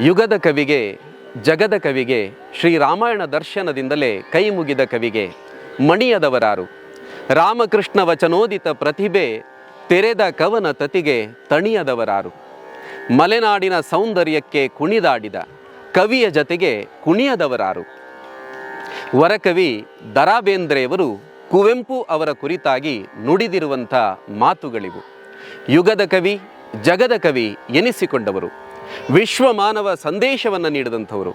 ಯುಗದ ಕವಿಗೆ, ಜಗದ ಕವಿಗೆ ಶ್ರೀರಾಮಾಯಣ ದರ್ಶನದಿಂದಲೇ ಕೈ ಮುಗಿದ ಕವಿಗೆ ಮಣಿಯದವರಾರು. ರಾಮಕೃಷ್ಣ ವಚನೋದಿತ ಪ್ರತಿಭೆ ತೆರೆದ ಕವನ ತತಿಗೆ ತಣಿಯದವರಾರು. ಮಲೆನಾಡಿನ ಸೌಂದರ್ಯಕ್ಕೆ ಕುಣಿದಾಡಿದ ಕವಿಯ ಜತೆಗೆ ಕುಣಿಯದವರಾರು. ವರಕವಿ ದರಾಬೇಂದ್ರೆಯವರು ಕುವೆಂಪು ಅವರ ಕುರಿತಾಗಿ ನುಡಿದಿರುವಂಥ ಮಾತುಗಳಿವು. ಯುಗದ ಕವಿ, ಜಗದ ಕವಿ ಎನಿಸಿಕೊಂಡವರು. ವಿಶ್ವಮಾನವ ಸಂದೇಶವನ್ನು ನೀಡಿದಂಥವರು.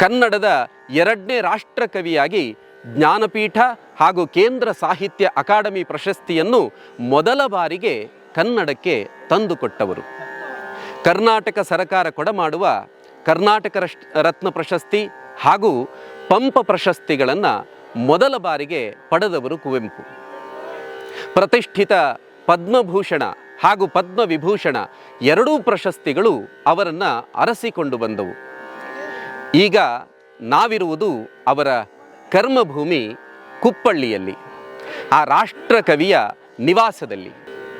ಕನ್ನಡದ ಎರಡನೇ ರಾಷ್ಟ್ರ ಕವಿಯಾಗಿ ಜ್ಞಾನಪೀಠ ಹಾಗೂ ಕೇಂದ್ರ ಸಾಹಿತ್ಯ ಅಕಾಡೆಮಿ ಪ್ರಶಸ್ತಿಯನ್ನು ಮೊದಲ ಬಾರಿಗೆ ಕನ್ನಡಕ್ಕೆ ತಂದುಕೊಟ್ಟವರು ಕರ್ನಾಟಕ ಸರಕಾರ ಕೊಡಮಾಡುವ ಕರ್ನಾಟಕ ರತ್ನ ಪ್ರಶಸ್ತಿ ಹಾಗೂ ಪಂಪ ಪ್ರಶಸ್ತಿಗಳನ್ನು ಮೊದಲ ಬಾರಿಗೆ ಪಡೆದವರು ಕುವೆಂಪು. ಪ್ರತಿಷ್ಠಿತ ಪದ್ಮಭೂಷಣ ಹಾಗೂ ಪದ್ಮವಿಭೂಷಣ ಎರಡೂ ಪ್ರಶಸ್ತಿಗಳು ಅವರನ್ನು ಅರಸಿಕೊಂಡು ಬಂದವು. ಈಗ ನಾವಿರುವುದು ಅವರ ಕರ್ಮಭೂಮಿ ಕುಪ್ಪಳ್ಳಿಯಲ್ಲಿ, ಆ ರಾಷ್ಟ್ರ ಕವಿಯ ನಿವಾಸದಲ್ಲಿ.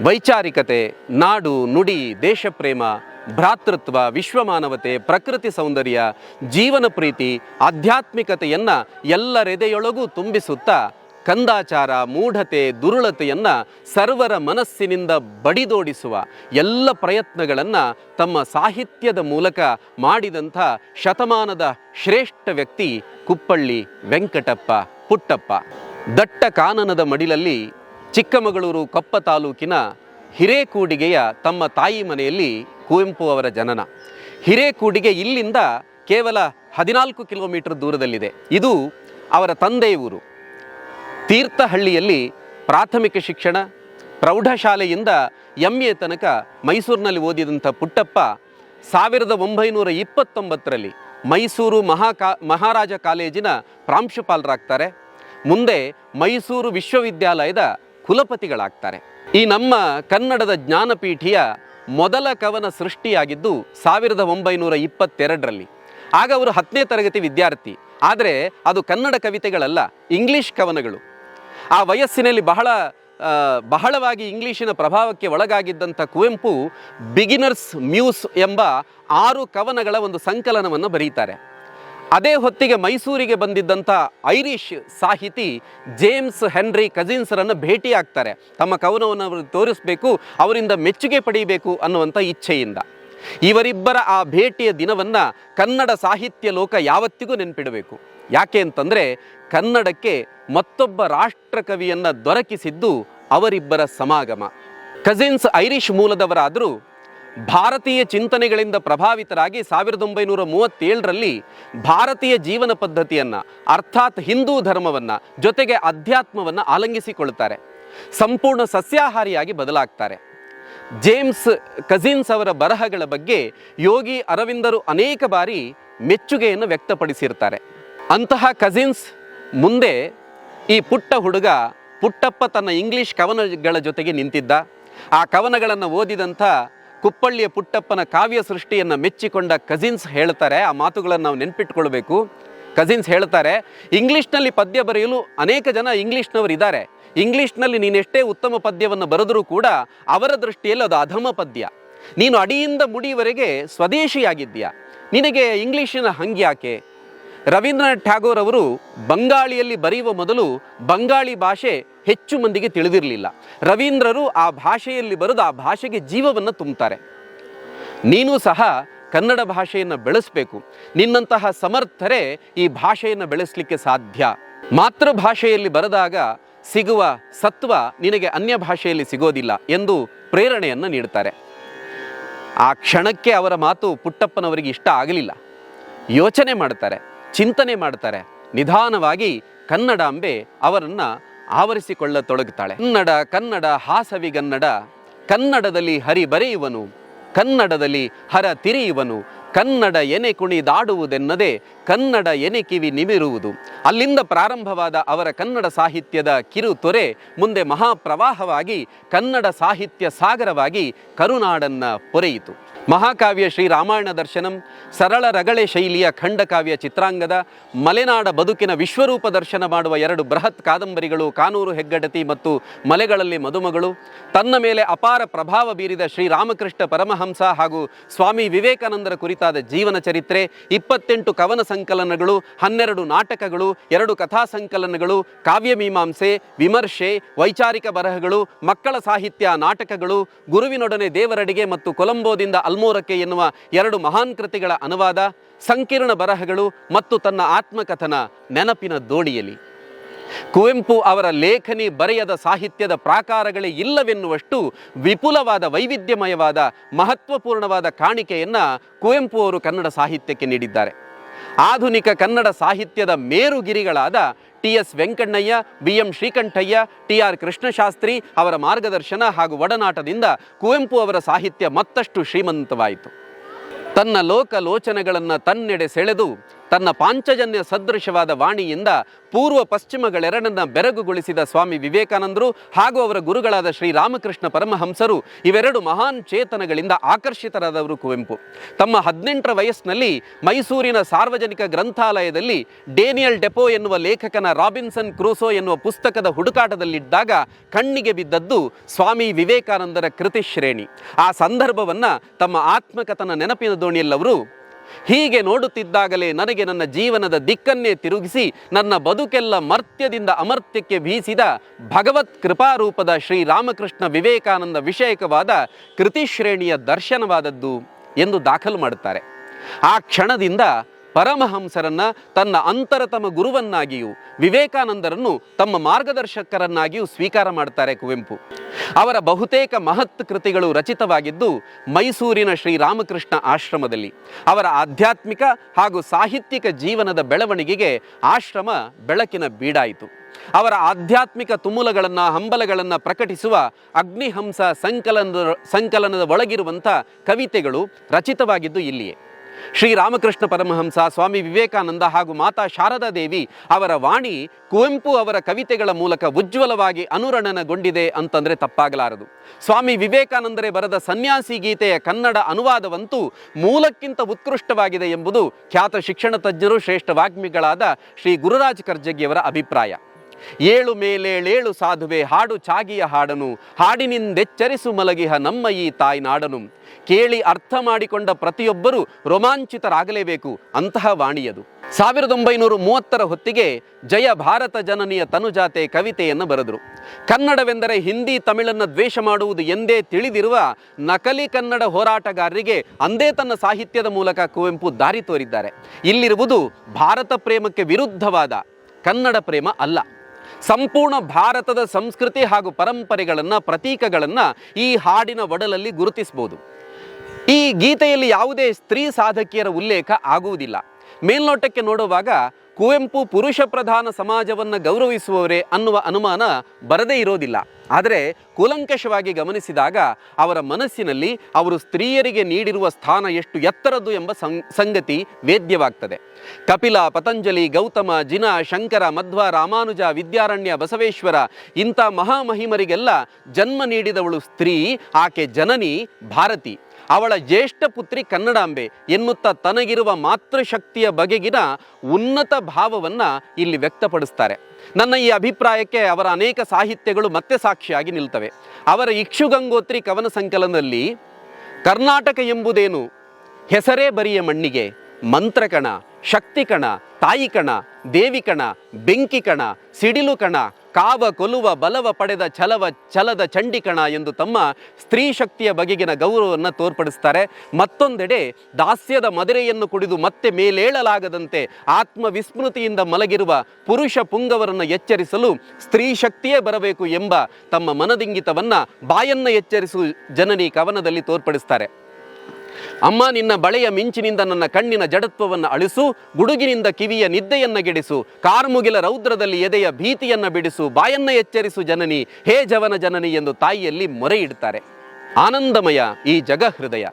ವೈಚಾರಿಕತೆ, ನಾಡು, ನುಡಿ, ದೇಶಪ್ರೇಮ, ಭ್ರಾತೃತ್ವ, ವಿಶ್ವಮಾನವತೆ, ಪ್ರಕೃತಿ ಸೌಂದರ್ಯ, ಜೀವನ ಪ್ರೀತಿ, ಆಧ್ಯಾತ್ಮಿಕತೆಯನ್ನು ಎಲ್ಲರೆದೆಯೊಳಗೂ ತುಂಬಿಸುತ್ತಾ ಕಂದಾಚಾರ, ಮೂಢತೆ, ದುರುಳತೆಯನ್ನು ಸರ್ವರ ಮನಸ್ಸಿನಿಂದ ಬಡಿದೋಡಿಸುವ ಎಲ್ಲ ಪ್ರಯತ್ನಗಳನ್ನು ತಮ್ಮ ಸಾಹಿತ್ಯದ ಮೂಲಕ ಮಾಡಿದಂಥ ಶತಮಾನದ ಶ್ರೇಷ್ಠ ವ್ಯಕ್ತಿ ಕುಪ್ಪಳ್ಳಿ ವೆಂಕಟಪ್ಪ ಪುಟ್ಟಪ್ಪ. ದಟ್ಟ ಕಾನನದ ಮಡಿಲಲ್ಲಿ ಚಿಕ್ಕಮಗಳೂರು ಕೊಪ್ಪ ತಾಲೂಕಿನ ಹಿರೇಕೂಡಿಗೆಯ ತಮ್ಮ ತಾಯಿ ಮನೆಯಲ್ಲಿ ಕುವೆಂಪು ಅವರ ಜನನ. ಹಿರೇಕೂಡಿಗೆ ಇಲ್ಲಿಂದ ಕೇವಲ ಹದಿನಾಲ್ಕು ಕಿಲೋಮೀಟರ್ ದೂರದಲ್ಲಿದೆ. ಇದು ಅವರ ತಂದೆಯ ಊರು. ತೀರ್ಥಹಳ್ಳಿಯಲ್ಲಿ ಪ್ರಾಥಮಿಕ ಶಿಕ್ಷಣ, ಪ್ರೌಢಶಾಲೆಯಿಂದ ಎಂ ಎ ತನಕ ಮೈಸೂರಿನಲ್ಲಿ ಓದಿದಂಥ ಪುಟ್ಟಪ್ಪ ಸಾವಿರದ ಒಂಬೈನೂರ ಇಪ್ಪತ್ತೊಂಬತ್ತರಲ್ಲಿ ಮೈಸೂರು ಮಹಾಕಾ ಮಹಾರಾಜ ಕಾಲೇಜಿನ ಪ್ರಾಂಶುಪಾಲರಾಗ್ತಾರೆ. ಮುಂದೆ ಮೈಸೂರು ವಿಶ್ವವಿದ್ಯಾಲಯದ ಕುಲಪತಿಗಳಾಗ್ತಾರೆ. ಈ ನಮ್ಮ ಕನ್ನಡದ ಜ್ಞಾನಪೀಠಿಯ ಮೊದಲ ಕವನ ಸೃಷ್ಟಿಯಾಗಿದ್ದು ಸಾವಿರದ ಒಂಬೈನೂರ ಇಪ್ಪತ್ತೆರಡರಲ್ಲಿ. ಆಗ ಅವರು ಹತ್ತನೇ ತರಗತಿ ವಿದ್ಯಾರ್ಥಿ. ಆದರೆ ಅದು ಕನ್ನಡ ಕವಿತೆಗಳಲ್ಲ, ಇಂಗ್ಲಿಷ್ ಕವನಗಳು. ಆ ವಯಸ್ಸಿನಲ್ಲಿ ಬಹಳ ಬಹಳವಾಗಿ ಇಂಗ್ಲೀಷಿನ ಪ್ರಭಾವಕ್ಕೆ ಒಳಗಾಗಿದ್ದಂಥ ಕುವೆಂಪು ಬಿಗಿನರ್ಸ್ ಮ್ಯೂಸ್ ಎಂಬ ಆರು ಕವನಗಳ ಒಂದು ಸಂಕಲನವನ್ನು ಬರೀತಾರೆ. ಅದೇ ಹೊತ್ತಿಗೆ ಮೈಸೂರಿಗೆ ಬಂದಿದ್ದಂಥ ಐರಿಷ್ ಸಾಹಿತಿ ಜೇಮ್ಸ್ ಹೆನ್ರಿ ಕಜಿನ್ಸರನ್ನು ಭೇಟಿಯಾಗ್ತಾರೆ. ತಮ್ಮ ಕವನವನ್ನು ಅವರು ತೋರಿಸಬೇಕು, ಅವರಿಂದ ಮೆಚ್ಚುಗೆ ಪಡೆಯಬೇಕು ಅನ್ನುವಂಥ ಇಚ್ಛೆಯಿಂದ. ಇವರಿಬ್ಬರ ಆ ಭೇಟಿಯ ದಿನವನ್ನು ಕನ್ನಡ ಸಾಹಿತ್ಯ ಲೋಕ ಯಾವತ್ತಿಗೂ ನೆನಪಿಡಬೇಕು. ಯಾಕೆ ಅಂತಂದರೆ ಕನ್ನಡಕ್ಕೆ ಮತ್ತೊಬ್ಬ ರಾಷ್ಟ್ರಕವಿಯನ್ನು ದೊರಕಿಸಿದ್ದು ಅವರಿಬ್ಬರ ಸಮಾಗಮ. ಕಜಿನ್ಸ್ ಐರಿಷ್ ಮೂಲದವರಾದರೂ ಭಾರತೀಯ ಚಿಂತನೆಗಳಿಂದ ಪ್ರಭಾವಿತರಾಗಿ ಸಾವಿರದ ಒಂಬೈನೂರ ಮೂವತ್ತೇಳರಲ್ಲಿ ಭಾರತೀಯ ಜೀವನ ಪದ್ಧತಿಯನ್ನು, ಅರ್ಥಾತ್ ಹಿಂದೂ ಧರ್ಮವನ್ನು, ಜೊತೆಗೆ ಅಧ್ಯಾತ್ಮವನ್ನು ಆಲಂಗಿಸಿಕೊಳ್ಳುತ್ತಾರೆ. ಸಂಪೂರ್ಣ ಸಸ್ಯಾಹಾರಿಯಾಗಿ ಬದಲಾಗ್ತಾರೆ. ಜೇಮ್ಸ್ ಕಜಿನ್ಸ್ ಅವರ ಬರಹಗಳ ಬಗ್ಗೆ ಯೋಗಿ ಅರವಿಂದರು ಅನೇಕ ಬಾರಿ ಮೆಚ್ಚುಗೆಯನ್ನು ವ್ಯಕ್ತಪಡಿಸಿರ್ತಾರೆ. ಅಂತಹ ಕಜಿನ್ಸ್ ಮುಂದೆ ಈ ಪುಟ್ಟ ಹುಡುಗ ಪುಟ್ಟಪ್ಪ ತನ್ನ ಇಂಗ್ಲಿಷ್ ಕವನಗಳ ಜೊತೆಗೆ ನಿಂತಿದ್ದ. ಆ ಕವನಗಳನ್ನು ಓದಿದಂಥ ಕುಪ್ಪಳ್ಳಿಯ ಪುಟ್ಟಪ್ಪನ ಕಾವ್ಯ ಸೃಷ್ಟಿಯನ್ನು ಮೆಚ್ಚಿಕೊಂಡ ಕಜಿನ್ಸ್ ಹೇಳ್ತಾರೆ. ಆ ಮಾತುಗಳನ್ನು ನಾವು ನೆನ್ಪಿಟ್ಕೊಳ್ಬೇಕು. ಕಜಿನ್ಸ್ ಹೇಳ್ತಾರೆ ಇಂಗ್ಲೀಷ್ನಲ್ಲಿ ಪದ್ಯ ಬರೆಯಲು ಅನೇಕ ಜನ ಇಂಗ್ಲೀಷ್ನವರು ಇದ್ದಾರೆ. ಇಂಗ್ಲೀಷ್ನಲ್ಲಿ ನೀನೆಷ್ಟೇ ಉತ್ತಮ ಪದ್ಯವನ್ನು ಬರೆದರೂ ಕೂಡ ಅವರ ದೃಷ್ಟಿಯಲ್ಲಿ ಅದು ಅಧಮ ಪದ್ಯ. ನೀನು ಅಡಿಯಿಂದ ಮುಡಿಯವರೆಗೆ ಸ್ವದೇಶಿಯಾಗಿದ್ದೀಯಾ. ನಿನಗೆ ಇಂಗ್ಲೀಷಿನ ಹಂಗ್ಯಾಕೆ ರವೀಂದ್ರನಾಥ್ ಠಾಗೋರ್ ಅವರು ಬಂಗಾಳಿಯಲ್ಲಿ ಬರೆಯುವ ಮೊದಲು ಬಂಗಾಳಿ ಭಾಷೆ ಹೆಚ್ಚು ಮಂದಿಗೆ ತಿಳಿದಿರಲಿಲ್ಲ. ರವೀಂದ್ರರು ಆ ಭಾಷೆಯಲ್ಲಿ ಬರೆದು ಆ ಭಾಷೆಗೆ ಜೀವವನ್ನು ತುಂಬುತ್ತಾರೆ ನೀನು ಸಹ ಕನ್ನಡ ಭಾಷೆಯನ್ನು ಬೆಳೆಸಬೇಕು. ನಿನ್ನಂತಹ ಸಮರ್ಥರೇ ಈ ಭಾಷೆಯನ್ನು ಬೆಳೆಸಲಿಕ್ಕೆ ಸಾಧ್ಯ. ಮಾತೃಭಾಷೆಯಲ್ಲಿ ಬರೆದಾಗ ಸಿಗುವ ಸತ್ವ ನಿನಗೆ ಅನ್ಯ ಭಾಷೆಯಲ್ಲಿ ಸಿಗೋದಿಲ್ಲ ಎಂದು ಪ್ರೇರಣೆಯನ್ನು ನೀಡ್ತಾರೆ. ಆ ಕ್ಷಣಕ್ಕೆ ಅವರ ಮಾತು ಪುಟ್ಟಪ್ಪನವರಿಗೆ ಇಷ್ಟ ಆಗಲಿಲ್ಲ. ಯೋಚನೆ ಮಾಡ್ತಾರೆ, ಚಿಂತನೆ ಮಾಡ್ತಾರೆ, ನಿಧಾನವಾಗಿ ಕನ್ನಡಾಂಬೆ ಅವರನ್ನು ಆವರಿಸಿಕೊಳ್ಳತೊಡಗುತ್ತಾಳೆ. ಕನ್ನಡ ಕನ್ನಡ ಹಾಸವಿಗನ್ನಡ ಕನ್ನಡದಲ್ಲಿ ಹರಿ ಬರೆಯುವನು ಕನ್ನಡದಲ್ಲಿ ಹರ ತಿರಿಯುವನು. ಕನ್ನಡ ಎನೆ ಕುಣಿದಾಡುವುದೆನ್ನದೆ ಕನ್ನಡ ಎನೆ ಕಿವಿ ನಿಮಿರುವುದು. ಅಲ್ಲಿಂದ ಪ್ರಾರಂಭವಾದ ಅವರ ಕನ್ನಡ ಸಾಹಿತ್ಯದ ಕಿರು ತೊರೆ ಮುಂದೆ ಮಹಾಪ್ರವಾಹವಾಗಿ ಕನ್ನಡ ಸಾಹಿತ್ಯ ಸಾಗರವಾಗಿ ಕರುನಾಡನ್ನು ಪೊರೆಯಿತು. ಮಹಾಕಾವ್ಯ ಶ್ರೀ ರಾಮಾಯಣ ದರ್ಶನಂ, ಸರಳ ರಗಳೆ ಶೈಲಿಯ ಖಂಡಕಾವ್ಯ ಚಿತ್ರಾಂಗದ, ಮಲೆನಾಡ ಬದುಕಿನ ವಿಶ್ವರೂಪ ದರ್ಶನ ಮಾಡುವ ಎರಡು ಬೃಹತ್ ಕಾದಂಬರಿಗಳು ಕಾನೂರು ಹೆಗ್ಗಡತಿ ಮತ್ತು ಮಲೆಗಳಲ್ಲಿ ಮದುಮಗಳು. ತನ್ನ ಮೇಲೆ ಅಪಾರ ಪ್ರಭಾವ ಬೀರಿದ ಶ್ರೀರಾಮಕೃಷ್ಣ ಪರಮಹಂಸ ಹಾಗೂ ಸ್ವಾಮಿ ವಿವೇಕಾನಂದರ ಕುರಿತಾದ ಜೀವನ ಚರಿತ್ರೆ, ಇಪ್ಪತ್ತೆಂಟು ಕವನ ಸಂಕಲನಗಳು, ಹನ್ನೆರಡು ನಾಟಕಗಳು, ಎರಡು ಕಥಾ ಸಂಕಲನಗಳು ಕಾವ್ಯಮೀಮಾಂಸೆ ವಿಮರ್ಶೆ, ವೈಚಾರಿಕ ಬರಹಗಳು, ಮಕ್ಕಳ ಸಾಹಿತ್ಯ ನಾಟಕಗಳು, ಗುರುವಿನೊಡನೆ ದೇವರಡಿಗೆ ಮತ್ತು ಕೊಲಂಬೋದಿಂದ ಅಲ್ಮೋರಕ್ಕೆ ಎನ್ನುವ ಎರಡು ಮಹಾನ್ ಕೃತಿಗಳ ಅನುವಾದ, ಸಂಕೀರ್ಣ ಬರಹಗಳು ಮತ್ತು ತನ್ನ ಆತ್ಮಕಥನ ನೆನಪಿನ ದೋಣಿಯಲ್ಲಿ. ಕುವೆಂಪು ಅವರ ಲೇಖನಿ ಬರೆಯದ ಸಾಹಿತ್ಯದ ಪ್ರಾಕಾರಗಳೇ ಇಲ್ಲವೆನ್ನುವಷ್ಟು ವಿಪುಲವಾದ ವೈವಿಧ್ಯಮಯವಾದ, ಮಹತ್ವಪೂರ್ಣವಾದ ಕಾಣಿಕೆಯನ್ನು ಕುವೆಂಪು ಅವರು ಕನ್ನಡ ಸಾಹಿತ್ಯಕ್ಕೆ ನೀಡಿದ್ದಾರೆ. ಆಧುನಿಕ ಕನ್ನಡ ಸಾಹಿತ್ಯದ ಮೇರುಗಿರಿಗಳಾದ T S Venkannaiah, B M Srikantaiah, T R Krishnashastri ಅವರ ಮಾರ್ಗದರ್ಶನ ಹಾಗೂ ಒಡನಾಟದಿಂದ ಕುವೆಂಪು ಅವರ ಸಾಹಿತ್ಯ ಮತ್ತಷ್ಟು ಶ್ರೀಮಂತವಾಯಿತು. ತನ್ನ ಲೋಕಲೋಚನೆಗಳನ್ನು ತನ್ನೆಡೆ ಸೆಳೆದು ತನ್ನ ಪಾಂಚಜನ್ಯ ಸದೃಶವಾದ ವಾಣಿಯಿಂದ ಪೂರ್ವ ಪಶ್ಚಿಮಗಳೆರಡನ್ನ ಬೆರಗುಗೊಳಿಸಿದ ಸ್ವಾಮಿ ವಿವೇಕಾನಂದರು ಹಾಗೂ ಅವರ ಗುರುಗಳಾದ ಶ್ರೀರಾಮಕೃಷ್ಣ ಪರಮಹಂಸರು ಇವೆರಡು ಮಹಾನ್ ಚೇತನಗಳಿಂದ ಆಕರ್ಷಿತರಾದವರು ಕುವೆಂಪು. ತಮ್ಮ ಹದಿನೆಂಟರ ವಯಸ್ಸಿನಲ್ಲಿ ಮೈಸೂರಿನ ಸಾರ್ವಜನಿಕ ಗ್ರಂಥಾಲಯದಲ್ಲಿ ಡೇನಿಯಲ್ ಡೆಪೋ ಎನ್ನುವ ಲೇಖಕನ ರಾಬಿನ್ಸನ್ ಕ್ರೂಸೋ ಎನ್ನುವ ಪುಸ್ತಕದ ಹುಡುಕಾಟದಲ್ಲಿದ್ದಾಗ ಕಣ್ಣಿಗೆ ಬಿದ್ದದ್ದು ಸ್ವಾಮಿ ವಿವೇಕಾನಂದರ ಕೃತಿ ಶ್ರೇಣಿ ಆ ಸಂದರ್ಭವನ್ನು ತಮ್ಮ ಆತ್ಮಕಥನ ನೆನಪಿನ ದೋಣಿಯಲ್ಲವರು ಹೀಗೆ ನೋಡುತ್ತಿದ್ದಾಗಲೇ ನನಗೆ ನನ್ನ ಜೀವನದ ದಿಕ್ಕನ್ನೇ ತಿರುಗಿಸಿ ನನ್ನ ಬದುಕೆಲ್ಲ ಮರ್ತ್ಯದಿಂದ ಅಮರ್ತ್ಯಕ್ಕೆ ಬೀಸಿದ ಭಗವತ್ ಕೃಪಾರೂಪದ ಶ್ರೀರಾಮಕೃಷ್ಣ ವಿವೇಕಾನಂದ ವಿಷಯಕವಾದ ಕೃತಿಶ್ರೇಣಿಯ ದರ್ಶನವಾದದ್ದು ಎಂದು ದಾಖಲು ಮಾಡುತ್ತಾರೆ. ಆ ಕ್ಷಣದಿಂದ ಪರಮಹಂಸರನ್ನ ತನ್ನ ಅಂತರತಮ ಗುರುವನ್ನಾಗಿಯೂ, ವಿವೇಕಾನಂದರನ್ನು ತಮ್ಮ ಮಾರ್ಗದರ್ಶಕರನ್ನಾಗಿಯೂ ಸ್ವೀಕಾರ ಮಾಡ್ತಾರೆ ಕುವೆಂಪು. ಅವರ ಬಹುತೇಕ ಮಹತ್ ಕೃತಿಗಳು ರಚಿತವಾಗಿದ್ದು ಮೈಸೂರಿನ ಶ್ರೀರಾಮಕೃಷ್ಣ ಆಶ್ರಮದಲ್ಲಿ. ಅವರ ಆಧ್ಯಾತ್ಮಿಕ ಹಾಗೂ ಸಾಹಿತ್ಯಿಕ ಜೀವನದ ಬೆಳವಣಿಗೆಗೆ ಆಶ್ರಮ ಬೆಳಕಿನ ಬೀಡಾಯಿತು. ಅವರ ಆಧ್ಯಾತ್ಮಿಕ ತುಮುಲಗಳನ್ನು, ಹಂಬಲಗಳನ್ನು ಪ್ರಕಟಿಸುವ ಅಗ್ನಿಹಂಸ ಸಂಕಲನದ ಸಂಕಲನದ ಒಳಗಿರುವಂಥ ಕವಿತೆಗಳು ರಚಿತವಾಗಿದ್ದು ಇಲ್ಲಿಯೇ. ಶ್ರೀರಾಮಕೃಷ್ಣ ಪರಮಹಂಸ, ಸ್ವಾಮಿ ವಿವೇಕಾನಂದ ಹಾಗೂ ಮಾತಾ ಶಾರದಾ ದೇವಿ ಅವರ ವಾಣಿ ಕುವೆಂಪು ಅವರ ಕವಿತೆಗಳ ಮೂಲಕ ಉಜ್ವಲವಾಗಿ ಅನುರಣನಗೊಂಡಿದೆ ಅಂತಂದರೆ ತಪ್ಪಾಗಲಾರದು. ಸ್ವಾಮಿ ವಿವೇಕಾನಂದರೇ ಬರೆದ ಸನ್ಯಾಸಿ ಗೀತೆಯ ಕನ್ನಡ ಅನುವಾದವಂತೂ ಮೂಲಕ್ಕಿಂತ ಉತ್ಕೃಷ್ಟವಾಗಿದೆ ಎಂಬುದು ಖ್ಯಾತ ಶಿಕ್ಷಣ ತಜ್ಞರು ಶ್ರೇಷ್ಠ ವಾಗ್ಮಿಗಳಾದ ಶ್ರೀ ಗುರುರಾಜ್ ಕರ್ಜಗಿಯವರ ಅಭಿಪ್ರಾಯ. ಏಳು ಮೇಲೇಳೇಳು ಸಾಧುವೆ, ಹಾಡು ಚಾಗಿಯ ಹಾಡನು, ಹಾಡಿನಿಂದೆಚ್ಚರಿಸು ಮಲಗಿಹ ನಮ್ಮ ಈ ತಾಯಿ ನಾಡನು. ಕೇಳಿ ಅರ್ಥ ಮಾಡಿಕೊಂಡ ಪ್ರತಿಯೊಬ್ಬರೂ ರೋಮಾಂಚಿತರಾಗಲೇಬೇಕು, ಅಂತಹ ವಾಣಿಯದು. ಸಾವಿರದ ಒಂಬೈನೂರ ಮೂವತ್ತರ ಹೊತ್ತಿಗೆ ಜಯ ಭಾರತ ಜನನಿಯ ತನುಜಾತೆ ಕವಿತೆಯನ್ನು ಬರೆದರು. ಕನ್ನಡವೆಂದರೆ ಹಿಂದಿ, ತಮಿಳನ್ನು ದ್ವೇಷ ಮಾಡುವುದು ಎಂದೇ ತಿಳಿದಿರುವ ನಕಲಿ ಕನ್ನಡ ಹೋರಾಟಗಾರರಿಗೆ ಅಂದೇ ತನ್ನ ಸಾಹಿತ್ಯದ ಮೂಲಕ ಕುವೆಂಪು ದಾರಿ ತೋರಿದ್ದಾರೆ. ಇಲ್ಲಿರುವುದು ಭಾರತ ಪ್ರೇಮಕ್ಕೆ ವಿರುದ್ಧವಾದ ಕನ್ನಡ ಪ್ರೇಮ ಅಲ್ಲ. ಸಂಪೂರ್ಣ ಭಾರತದ ಸಂಸ್ಕೃತಿ ಹಾಗೂ ಪರಂಪರೆಗಳನ್ನು, ಪ್ರತೀಕಗಳನ್ನು ಈ ಹಾಡಿನ ಒಡಲಲ್ಲಿ ಗುರುತಿಸಬಹುದು ಈ ಗೀತೆಯಲ್ಲಿ ಯಾವುದೇ ಸ್ತ್ರೀ ಸಾಧಕಿಯರ ಉಲ್ಲೇಖ ಆಗುವುದಿಲ್ಲ. ಮೇಲ್ನೋಟಕ್ಕೆ ನೋಡುವಾಗ, ಕುವೆಂಪು ಪುರುಷ ಪ್ರಧಾನ ಸಮಾಜವನ್ನು ಗೌರವಿಸುವವರೇ ಅನ್ನುವ ಅನುಮಾನ ಬರದೇ ಇರೋದಿಲ್ಲ. ಆದರೆ ಕೂಲಂಕಷವಾಗಿ ಗಮನಿಸಿದಾಗ ಅವರ ಮನಸ್ಸಿನಲ್ಲಿ ಅವರು ಸ್ತ್ರೀಯರಿಗೆ ನೀಡಿರುವ ಸ್ಥಾನ ಎಷ್ಟು ಎತ್ತರದ್ದು ಎಂಬ ಸಂಗತಿ ವೇದ್ಯವಾಗ್ತದೆ. ಕಪಿಲ, ಪತಂಜಲಿ, ಗೌತಮ, ಜಿನ, ಶಂಕರ, ಮಧ್ವ, ರಾಮಾನುಜ, ವಿದ್ಯಾರಣ್ಯ, ಬಸವೇಶ್ವರ ಇಂಥ ಮಹಾಮಹಿಮರಿಗೆಲ್ಲ ಜನ್ಮ ನೀಡಿದವಳು ಸ್ತ್ರೀ, ಆಕೆ ಜನನಿ, ಭಾರತಿ. ಅವಳ ಜ್ಯೇಷ್ಠ ಪುತ್ರಿ ಕನ್ನಡಾಂಬೆ ಎನ್ನುತ್ತಾ ತನಗಿರುವ ಮಾತೃಶಕ್ತಿಯ ಬಗೆಗಿನ ಉನ್ನತ ಭಾವವನ್ನು ಇಲ್ಲಿ ವ್ಯಕ್ತಪಡಿಸ್ತಾರೆ. ನನ್ನ ಈ ಅಭಿಪ್ರಾಯಕ್ಕೆ ಅವರ ಅನೇಕ ಸಾಹಿತ್ಯಗಳು ಮತ್ತೆ ಸಾಕ್ಷಿಯಾಗಿ ನಿಲ್ತವೆ. ಅವರ ಇಕ್ಷುಗಂಗೋತ್ರಿ ಕವನ ಸಂಕಲನದಲ್ಲಿ, ಕರ್ನಾಟಕ ಎಂಬುದೇನು? ಹೆಸರೇ ಬರಿಯ ಮಣ್ಣಿಗೆ, ಮಂತ್ರಕಣ ಶಕ್ತಿಕಣ ತಾಯಿಕಣ ತಾಯಿ ಕಣ, ದೇವಿ ಕಣ, ಬೆಂಕಿ ಕಣ, ಸಿಡಿಲು ಕಣ ಕಾವ ಕೊಲ್ಲುವ ಬಲವ ಪಡೆದ ಛಲವ ಛಲದ ಚಂಡಿಕಣ ಎಂದು ತಮ್ಮ ಸ್ತ್ರೀ ಶಕ್ತಿಯ ಬಗೆಗಿನ ಗೌರವವನ್ನು ತೋರ್ಪಡಿಸ್ತಾರೆ. ಮತ್ತೊಂದೆಡೆ ದಾಸ್ಯದ ಮದುರೆಯನ್ನು ಕುಡಿದು ಮತ್ತೆ ಮೇಲೇಳಲಾಗದಂತೆ ಆತ್ಮವಿಸ್ಮೃತಿಯಿಂದ ಮಲಗಿರುವ ಪುರುಷ ಪುಂಗವರನ್ನು ಎಚ್ಚರಿಸಲು ಸ್ತ್ರೀ ಶಕ್ತಿಯೇ ಬರಬೇಕು ಎಂಬ ತಮ್ಮ ಮನದಿಂಗಿತವನ್ನು ಬಾಯನ್ನ ಎಚ್ಚರಿಸು ಜನನಿ ಕವನದಲ್ಲಿ ತೋರ್ಪಡಿಸ್ತಾರೆ. ಅಮ್ಮ ನಿನ್ನ ಬಳೆಯ ಮಿಂಚಿನಿಂದ ನನ್ನ ಕಣ್ಣಿನ ಜಡತ್ವವನ್ನು ಅಳಿಸು, ಗುಡುಗಿನಿಂದ ಕಿವಿಯ ನಿದ್ದೆಯನ್ನ ಗೆಡಿಸು ಕಾರ್ಮುಗಿಲ ರೌದ್ರದಲ್ಲಿ ಎದೆಯ ಭೀತಿಯನ್ನ ಬಿಡಿಸು, ಬಾಯನ್ನ ಎಚ್ಚರಿಸು ಜನನಿ, ಹೇ ಜವನ ಜನನಿ ಎಂದು ತಾಯಿಯಲ್ಲಿ ಮೊರೆ ಇಡ್ತಾರೆ ಆನಂದಮಯ ಈ ಜಗಹೃದಯ.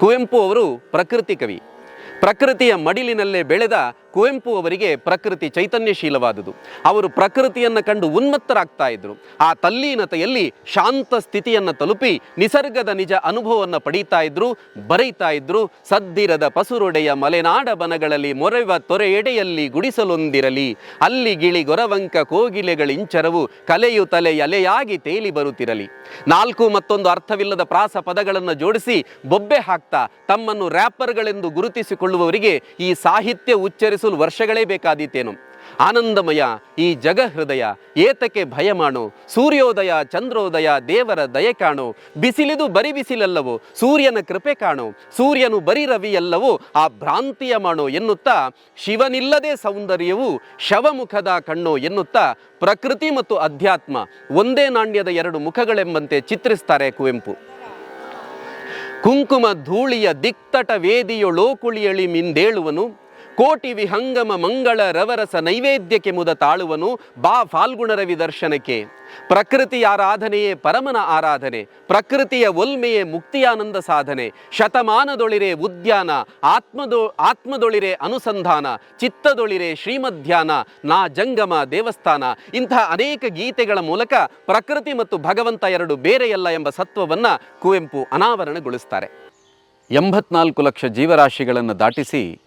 ಕುವೆಂಪು ಅವರು ಪ್ರಕೃತಿ ಕವಿ. ಪ್ರಕೃತಿಯ ಮಡಿಲಿನಲ್ಲೇ ಬೆಳೆದ ಕುವೆಂಪು ಅವರಿಗೆ ಪ್ರಕೃತಿ ಚೈತನ್ಯಶೀಲವಾದುದು. ಅವರು ಪ್ರಕೃತಿಯನ್ನು ಕಂಡು ಉನ್ಮತ್ತರಾಗ್ತಾ ಇದ್ರು ಆ ತಲ್ಲೀನತೆಯಲ್ಲಿ ಶಾಂತ ಸ್ಥಿತಿಯನ್ನು ತಲುಪಿ ನಿಸರ್ಗದ ನಿಜ ಅನುಭವವನ್ನು ಪಡೀತಾ ಇದ್ರು ಬರೀತಾ ಇದ್ರು ಸದ್ದಿರದ ಪಸುರೊಡೆಯ ಮಲೆನಾಡ ಬನಗಳಲ್ಲಿ ಮೊರೆವ ತೊರೆ ಎಡೆಯಲ್ಲಿ ಗುಡಿಸಲೊಂದಿರಲಿ, ಅಲ್ಲಿ ಗಿಳಿ ಗೊರವಂಕ ಕೋಗಿಲೆಗಳಿಂಚರವು ಕಲೆಯು ತಲೆ ಎಲೆಯಾಗಿ ತೇಲಿ ಬರುತ್ತಿರಲಿ. ನಾಲ್ಕು ಮತ್ತೊಂದು ಅರ್ಥವಿಲ್ಲದ ಪ್ರಾಸ ಪದಗಳನ್ನು ಜೋಡಿಸಿ ಬೊಬ್ಬೆ ಹಾಕ್ತಾ ತಮ್ಮನ್ನು ರ್ಯಾಪರ್ಗಳೆಂದು ಗುರುತಿಸಿಕೊಳ್ಳುವವರಿಗೆ ಈ ಸಾಹಿತ್ಯ ಉಚ್ಚರಿಸಲು ವರ್ಷಗಳೇ ಬೇಕಾದೀತೇನು. ಆನಂದಮಯ ಈ ಜಗಹೃದಯ, ಏತಕ್ಕೆ ಭಯ ಮಾಡು ಸೂರ್ಯೋದಯ, ಚಂದ್ರೋದಯ, ದೇವರ ದಯೆ ಕಾಣು, ಬಿಸಿಲಿದು ಬರಿ ಬಿಸಿಲಲ್ಲವೋ, ಸೂರ್ಯನ ಕೃಪೆ ಕಾಣು, ಸೂರ್ಯನು ಬರಿ ರವಿಯಲ್ಲವೋ, ಆ ಭ್ರಾಂತಿಯ ಮಾಡು ಎನ್ನುತ್ತಾ, ಶಿವನಿಲ್ಲದೆ ಸೌಂದರ್ಯವು ಶವಮುಖದ ಕಣ್ಣು ಎನ್ನುತ್ತಾ, ಪ್ರಕೃತಿ ಮತ್ತು ಅಧ್ಯಾತ್ಮ ಒಂದೇ ನಾಣ್ಯದ ಎರಡು ಮುಖಗಳೆಂಬಂತೆ ಚಿತ್ರಿಸ್ತಾರೆ ಕುವೆಂಪು. ಕುಂಕುಮ ಧೂಳಿಯ ದಿಕ್ತಟ ವೇದಿಯೊಳೋಕುಳಿಯಳಿ ಮಿಂದೇಳುವನು ಕೋಟಿ ವಿಹಂಗಮ ಮಂಗಳ ರವರಸ ನೈವೇದ್ಯಕ್ಕೆ ಮುದ ತಾಳುವನು, ಬಾ ಫಾಲ್ಗುಣ ರವಿ ದರ್ಶನಕ್ಕೆ. ಪ್ರಕೃತಿ ಆರಾಧನೆಯೇ ಪರಮನ ಆರಾಧನೆ, ಪ್ರಕೃತಿಯ ಒಲ್ಮೆಯೇ ಮುಕ್ತಿಯಾನಂದ ಸಾಧನೆ, ಶತಮಾನದೊಳಿರೆ ಉದ್ಯಾನ, ಆತ್ಮದೊ, ಆತ್ಮದೊಳಿರೆ ಅನುಸಂಧಾನ, ಚಿತ್ತದೊಳಿರೆ ಶ್ರೀಮಧ್ಯಾನ, ನಾ ಜಂಗಮ ದೇವಸ್ಥಾನ. ಇಂತಹ ಅನೇಕ ಗೀತೆಗಳ ಮೂಲಕ ಪ್ರಕೃತಿ ಮತ್ತು ಭಗವಂತ ಎರಡು ಬೇರೆಯಲ್ಲ ಎಂಬ ಸತ್ವವನ್ನು ಕುವೆಂಪು ಅನಾವರಣಗೊಳಿಸ್ತಾರೆ. ಎಂಬತ್ನಾಲ್ಕು ಲಕ್ಷ ಜೀವರಾಶಿಗಳನ್ನು ದಾಟಿಸಿ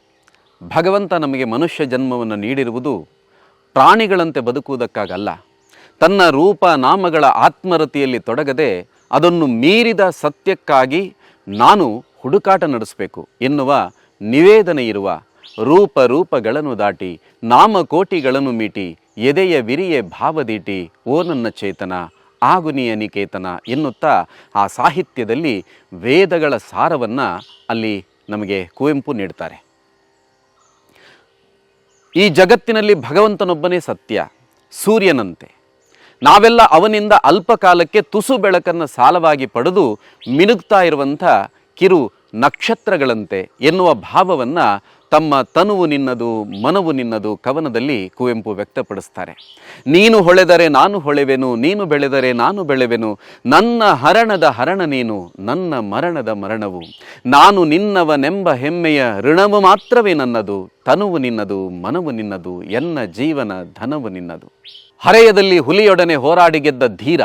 ಭಗವಂತ ನಮಗೆ ಮನುಷ್ಯ ಜನ್ಮವನ್ನು ನೀಡಿರುವುದು ಪ್ರಾಣಿಗಳಂತೆ ಬದುಕುವುದಕ್ಕಾಗಲ್ಲ. ತನ್ನ ರೂಪ ನಾಮಗಳ ಆತ್ಮರತಿಯಲ್ಲಿ ತೊಡಗದೆ ಅದನ್ನು ಮೀರಿದ ಸತ್ಯಕ್ಕಾಗಿ ನಾನು ಹುಡುಕಾಟ ನಡೆಸಬೇಕು ಎನ್ನುವ ನಿವೇದನೆ ಇರುವ ರೂಪ ರೂಪಗಳನ್ನು ದಾಟಿ ನಾಮಕೋಟಿಗಳನ್ನು ಮೀಟಿ ಎದೆಯ ವಿರಿಯ ಭಾವದೀಟಿ ಓ ನನ್ನ ಚೇತನ ಆಗುನಿಯ ನಿಕೇತನ ಎನ್ನುತ್ತಾ ಆ ಸಾಹಿತ್ಯದಲ್ಲಿ ವೇದಗಳ ಸಾರವನ್ನು ಅಲ್ಲಿ ನಮಗೆ ಕುವೆಂಪು ನೀಡ್ತಾರೆ. ಈ ಜಗತ್ತಿನಲ್ಲಿ ಭಗವಂತನೊಬ್ಬನೇ ಸತ್ಯ, ಸೂರ್ಯನಂತೆ. ನಾವೆಲ್ಲ ಅವನಿಂದ ಅಲ್ಪ ಕಾಲಕ್ಕೆ ತುಸು ಬೆಳಕನ್ನು ಸಾಲವಾಗಿ ಪಡೆದು ಮಿನುಗ್ತಾ ಇರುವಂಥ ಕಿರು ನಕ್ಷತ್ರಗಳಂತೆ ಎನ್ನುವ ಭಾವವನ್ನು ತಮ್ಮ ತನುವು ನಿನ್ನದು, ಮನವು ನಿನ್ನದು ಕವನದಲ್ಲಿ ಕುವೆಂಪು ವ್ಯಕ್ತಪಡಿಸ್ತಾರೆ. ನೀನು ಹೊಳೆದರೆ ನಾನು ಹೊಳೆವೆನು, ನೀನು ಬೆಳೆದರೆ ನಾನು ಬೆಳೆವೆನು, ನನ್ನ ಹರಣದ ಹರಣ ನೀನು, ನನ್ನ ಮರಣದ ಮರಣವು. ನಾನು ನಿನ್ನವನೆಂಬ ಹೆಮ್ಮೆಯ ಋಣವು ಮಾತ್ರವೇ ನನ್ನದು, ತನುವು ನಿನ್ನದು, ಮನವು ನಿನ್ನದು, ಎನ್ನ ಜೀವನ ಧನವು ನಿನ್ನದು. ಹರೆಯದಲ್ಲಿ ಹುಲಿಯೊಡನೆ ಹೋರಾಡಿ ಗೆದ್ದ ಧೀರ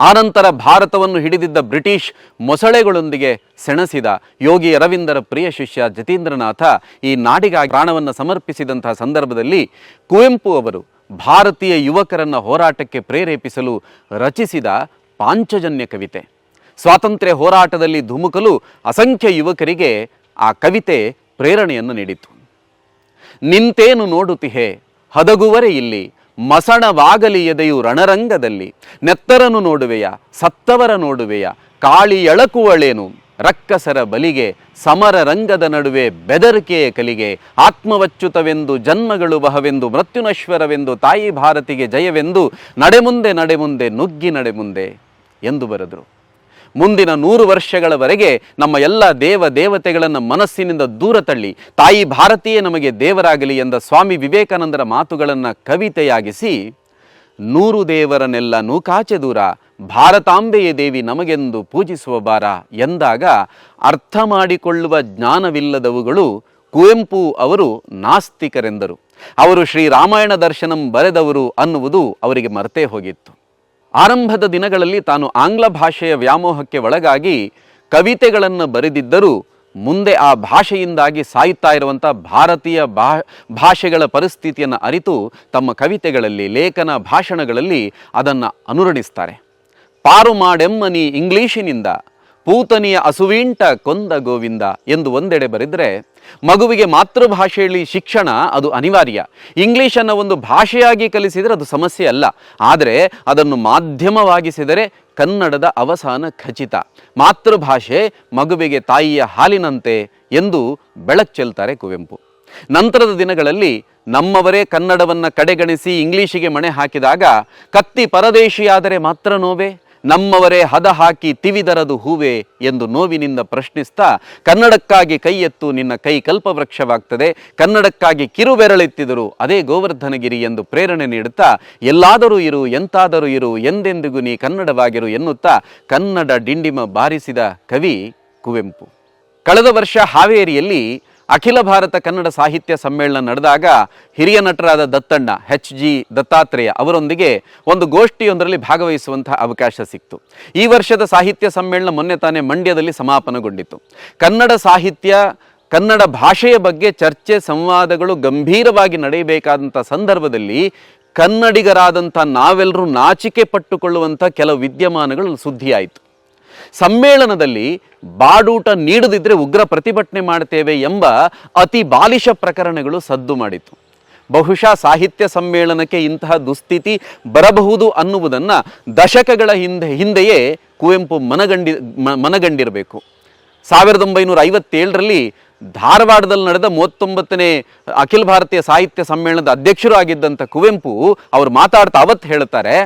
ಆನಂತರ ಭಾರತವನ್ನು ಹಿಡಿದಿದ್ದ ಬ್ರಿಟಿಷ್ ಮೊಸಳೆಗಳೊಂದಿಗೆ ಸೆಣಸಿದ ಯೋಗಿ ಅರವಿಂದರ ಪ್ರಿಯ ಶಿಷ್ಯ ಜತೀಂದ್ರನಾಥ ಈ ನಾಡಿಗಾಗಿ ಪ್ರಾಣವನ್ನು ಸಮರ್ಪಿಸಿದಂತಹ ಸಂದರ್ಭದಲ್ಲಿ ಕುವೆಂಪು ಅವರು ಭಾರತೀಯ ಯುವಕರನ್ನು ಹೋರಾಟಕ್ಕೆ ಪ್ರೇರೇಪಿಸಲು ರಚಿಸಿದ ಪಾಂಚಜನ್ಯ ಕವಿತೆ. ಸ್ವಾತಂತ್ರ್ಯ ಹೋರಾಟದಲ್ಲಿ ಧುಮುಕಲು ಅಸಂಖ್ಯ ಯುವಕರಿಗೆ ಆ ಕವಿತೆ ಪ್ರೇರಣೆಯನ್ನು ನೀಡಿತು ನಿಂತೇನು ನೋಡುತ್ತಿಹೆ ಹದಗುವರೆ ಇಲ್ಲಿ ಮಸಣವಾಗಲಿ ಎದೆಯು ರಣರಂಗದಲ್ಲಿ. ನೆತ್ತರನು ನೋಡುವೆಯ? ಸತ್ತವರ ನೋಡುವೆಯ? ಕಾಳಿ ಎಳಕುವಳೇನು? ರಕ್ಕಸರ ಬಲಿಗೆ, ಸಮರ ರಂಗದ ನಡುವೆ ಬೆದರಿಕೆಯ ಕಲಿಗೆ, ಆತ್ಮವಚ್ಯುತವೆಂದು ಜನ್ಮಗಳು ಬಹವೆಂದು, ಮೃತ್ಯುನಶ್ವರವೆಂದು, ತಾಯಿ ಭಾರತಿಗೆ ಜಯವೆಂದು, ನಡೆಮುಂದೆ ನಡೆಮುಂದೆ, ನುಗ್ಗಿ ನಡೆಮುಂದೆ ಎಂದು ಬರೆದರು. ಮುಂದಿನ ನೂರು ವರ್ಷಗಳವರೆಗೆ ನಮ್ಮ ಎಲ್ಲ ದೇವ ದೇವತೆಗಳನ್ನು ಮನಸ್ಸಿನಿಂದ ದೂರ ತಳ್ಳಿ, ತಾಯಿ ಭಾರತೀಯೇ ನಮಗೆ ದೇವರಾಗಲಿ ಎಂದ ಸ್ವಾಮಿ ವಿವೇಕಾನಂದರ ಮಾತುಗಳನ್ನು ಕವಿತೆಯಾಗಿಸಿ, ನೂರು ದೇವರನ್ನೆಲ್ಲ ನೂಕಾಚೆ ದೂರ, ಭಾರತಾಂಬೆಯೇ ದೇವಿ ನಮಗೆಂದು ಪೂಜಿಸುವ ಬಾರ ಎಂದಾಗ ಅರ್ಥ ಮಾಡಿಕೊಳ್ಳುವ ಜ್ಞಾನವಿಲ್ಲದವುಗಳು ಕುವೆಂಪು ಅವರು ನಾಸ್ತಿಕರೆಂದರು. ಅವರು ಶ್ರೀ ರಾಮಾಯಣ ದರ್ಶನಂ ಬರೆದವರು ಅನ್ನುವುದು ಅವರಿಗೆ ಮರೆತೇ ಹೋಗಿತ್ತು. ಆರಂಭದ ದಿನಗಳಲ್ಲಿ ತಾನು ಆಂಗ್ಲ ಭಾಷೆಯ ವ್ಯಾಮೋಹಕ್ಕೆ ಒಳಗಾಗಿ ಕವಿತೆಗಳನ್ನು ಬರೆದಿದ್ದರೂ ಮುಂದೆ ಆ ಭಾಷೆಯಿಂದಾಗಿ ಸಾಯುತ್ತಾ ಇರುವಂಥ ಭಾರತೀಯ ಭಾ, ಭಾಷೆಗಳ ಪರಿಸ್ಥಿತಿಯನ್ನು ಅರಿತು ತಮ್ಮ ಕವಿತೆಗಳಲ್ಲಿ, ಲೇಖನ ಭಾಷಣಗಳಲ್ಲಿ ಅದನ್ನು ಅನುರಣಿಸ್ತಾರೆ. ಪಾರು ಮಾಡೆಮ್ಮನಿ ಇಂಗ್ಲೀಷಿನಿಂದ, ಪೂತನಿಯ ಅಸುವೀಂಟ ಕೊಂದ ಗೋವಿಂದ ಎಂದು ಒಂದೆಡೆ ಬರೆದರೆ ಮಗುವಿಗೆ ಮಾತೃಭಾಷೆಯಲ್ಲಿ ಶಿಕ್ಷಣ ಅದು ಅನಿವಾರ್ಯ. ಇಂಗ್ಲೀಷನ್ನು ಒಂದು ಭಾಷೆಯಾಗಿ ಕಲಿಸಿದರೆ ಅದು ಸಮಸ್ಯೆ ಅಲ್ಲ. ಆದರೆ ಅದನ್ನು ಮಾಧ್ಯಮವಾಗಿಸಿದರೆ ಕನ್ನಡದ ಅವಸಾನ ಖಚಿತ. ಮಾತೃಭಾಷೆ ಮಗುವಿಗೆ ತಾಯಿಯ ಹಾಲಿನಂತೆ ಎಂದು ಬೆಳಕ್ಚೆಲ್ತಾರೆ ಕುವೆಂಪು. ನಂತರದ ದಿನಗಳಲ್ಲಿ ನಮ್ಮವರೇ ಕನ್ನಡವನ್ನು ಕಡೆಗಣಿಸಿ ಇಂಗ್ಲೀಷಿಗೆ ಮಣೆ ಹಾಕಿದಾಗ ಕತ್ತಿ ಪರದೇಶಿಯಾದರೆ ಮಾತ್ರ ನೋವೇ? ನಮ್ಮವರೇ ಹದ ಹಾಕಿ ತಿವಿದರದು ಹೂವೆ ಎಂದು ನೋವಿನಿಂದ ಪ್ರಶ್ನಿಸ್ತಾ, ಕನ್ನಡಕ್ಕಾಗಿ ಕೈ ಎತ್ತು ನಿನ್ನ ಕೈ ಕಲ್ಪವೃಕ್ಷವಾಗ್ತದೆ, ಕನ್ನಡಕ್ಕಾಗಿ ಕಿರುಬೆರಳೆತ್ತಿದರು, ಅದೇ ಗೋವರ್ಧನಗಿರಿ ಎಂದು ಪ್ರೇರಣೆ ನೀಡುತ್ತಾ, ಎಲ್ಲಾದರೂ ಇರು, ಎಂತಾದರೂ ಇರು, ಎಂದೆಂದಿಗೂ ನೀ ಕನ್ನಡವಾಗಿರು ಎನ್ನುತ್ತಾ, ಕನ್ನಡ ಡಿಂಡಿಮ ಬಾರಿಸಿದ ಕವಿ ಕುವೆಂಪು. ಕಳೆದ ವರ್ಷ ಹಾವೇರಿಯಲ್ಲಿ ಅಖಿಲ ಭಾರತ ಕನ್ನಡ ಸಾಹಿತ್ಯ ಸಮ್ಮೇಳನ ನಡೆದಾಗ ಹಿರಿಯ ನಟರಾದ ದತ್ತಣ್ಣ ಎಚ್ ಜಿ ದತ್ತಾತ್ರೇಯ ಅವರೊಂದಿಗೆ ಒಂದು ಗೋಷ್ಠಿಯೊಂದರಲ್ಲಿ ಭಾಗವಹಿಸುವಂತಹ ಅವಕಾಶ ಸಿಕ್ತು. ಈ ವರ್ಷದ ಸಾಹಿತ್ಯ ಸಮ್ಮೇಳನ ಮೊನ್ನೆ ತಾನೇ ಮಂಡ್ಯದಲ್ಲಿ ಸಮಾಪನಗೊಂಡಿತು ಕನ್ನಡ ಸಾಹಿತ್ಯ, ಕನ್ನಡ ಭಾಷೆಯ ಬಗ್ಗೆ ಚರ್ಚೆ, ಸಂವಾದಗಳು ಗಂಭೀರವಾಗಿ ನಡೆಯಬೇಕಾದಂಥ ಸಂದರ್ಭದಲ್ಲಿ ಕನ್ನಡಿಗರಾದಂಥ ನಾವೆಲ್ಲರೂ ನಾಚಿಕೆ ಪಟ್ಟುಕೊಳ್ಳುವಂಥ ಕೆಲವು ವಿದ್ಯಮಾನಗಳು ಸುದ್ದಿಯಾಯಿತು. ಸಮ್ಮೇಳನದಲ್ಲಿ ಬಾಡೂಟ ನೀಡದಿದ್ದರೆ ಉಗ್ರ ಪ್ರತಿಭಟನೆ ಮಾಡ್ತೇವೆ ಎಂಬ ಅತಿ ಬಾಲಿಶ ಪ್ರಕರಣಗಳು ಸದ್ದು ಮಾಡಿತು ಬಹುಶಃ ಸಾಹಿತ್ಯ ಸಮ್ಮೇಳನಕ್ಕೆ ಇಂತಹ ದುಸ್ಥಿತಿ ಬರಬಹುದು ಅನ್ನುವುದನ್ನು ದಶಕಗಳ ಹಿಂದೆ, ಹಿಂದೆಯೇ ಕುವೆಂಪು ಮನಗಂಡಿ ಮನಗಂಡಿರಬೇಕು. ಸಾವಿರದ ಒಂಬೈನೂರ ಐವತ್ತೇಳರಲ್ಲಿ ಧಾರವಾಡದಲ್ಲಿ ನಡೆದ ಮೂವತ್ತೊಂಬತ್ತನೇ ಅಖಿಲ ಭಾರತೀಯ ಸಾಹಿತ್ಯ ಸಮ್ಮೇಳನದ ಅಧ್ಯಕ್ಷರು ಆಗಿದ್ದಂಥ ಕುವೆಂಪು ಅವರು ಮಾತಾಡ್ತಾ ಅವತ್ತು ಹೇಳ್ತಾರೆ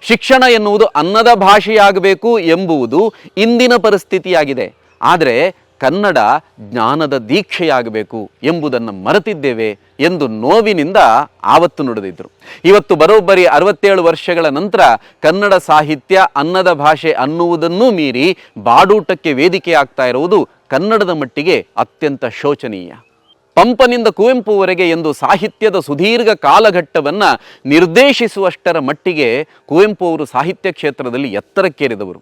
ಶಿಕ್ಷಣ ಎನ್ನುವುದು ಅನ್ನದ ಭಾಷೆಯಾಗಬೇಕು ಎಂಬುವುದು ಇಂದಿನ ಪರಿಸ್ಥಿತಿಯಾಗಿದೆ. ಆದರೆ ಕನ್ನಡ ಜ್ಞಾನದ ದೀಕ್ಷೆಯಾಗಬೇಕು ಎಂಬುದನ್ನು ಮರೆತಿದ್ದೇವೆ ಎಂದು ನೋವಿನಿಂದ ಆವತ್ತು ನುಡಿದಿದ್ದರು ಇವತ್ತು ಬರೋಬ್ಬರಿ ಅರವತ್ತೇಳು ವರ್ಷಗಳ ನಂತರ ಕನ್ನಡ ಸಾಹಿತ್ಯ ಅನ್ನದ ಭಾಷೆ ಅನ್ನುವುದನ್ನೂ ಮೀರಿ ಬಾಡೂಟಕ್ಕೆ ವೇದಿಕೆ ಆಗ್ತಾ ಇರುವುದು ಕನ್ನಡದ ಮಟ್ಟಿಗೆ ಅತ್ಯಂತ ಶೋಚನೀಯ. ಪಂಪನಿಂದ ಕುವೆಂಪುವರೆಗೆ ಎಂದು ಸಾಹಿತ್ಯದ ಸುದೀರ್ಘ ಕಾಲಘಟ್ಟವನ್ನು ನಿರ್ದೇಶಿಸುವಷ್ಟರ ಮಟ್ಟಿಗೆ ಕುವೆಂಪು ಅವರು ಸಾಹಿತ್ಯ ಕ್ಷೇತ್ರದಲ್ಲಿ ಎತ್ತರಕ್ಕೇರಿದವರು.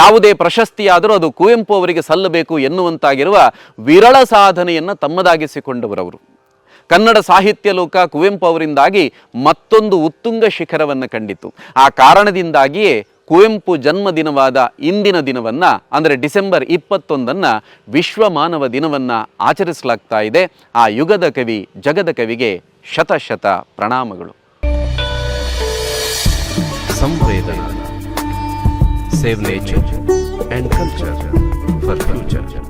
ಯಾವುದೇ ಪ್ರಶಸ್ತಿಯಾದರೂ ಅದು ಕುವೆಂಪು ಅವರಿಗೆ ಸಲ್ಲಬೇಕು ಎನ್ನುವಂತಾಗಿರುವ ವಿರಳ ಸಾಧನೆಯನ್ನು ತಮ್ಮದಾಗಿಸಿಕೊಂಡವರವರು. ಕನ್ನಡ ಸಾಹಿತ್ಯ ಲೋಕ ಕುವೆಂಪು ಅವರಿಂದಾಗಿ ಮತ್ತೊಂದು ಉತ್ತುಂಗ ಶಿಖರವನ್ನು ಕಂಡಿತು. ಆ ಕಾರಣದಿಂದಾಗಿಯೇ ಕುವೆಂಪು ಜನ್ಮದಿನವಾದ ಇಂದಿನ ದಿನವನ್ನ, ಅಂದರೆ ಡಿಸೆಂಬರ್ ಇಪ್ಪತ್ತೊಂದನ್ನು ವಿಶ್ವ ಮಾನವ ದಿನವನ್ನ ಆಚರಿಸಲಾಗ್ತಾ ಇದೆ. ಆ ಯುಗದ ಕವಿ, ಜಗದ ಕವಿಗೆ ಶತಶತ ಪ್ರಣಾಮಗಳು. ಸಂವೇದನಾ. Save nature and culture for future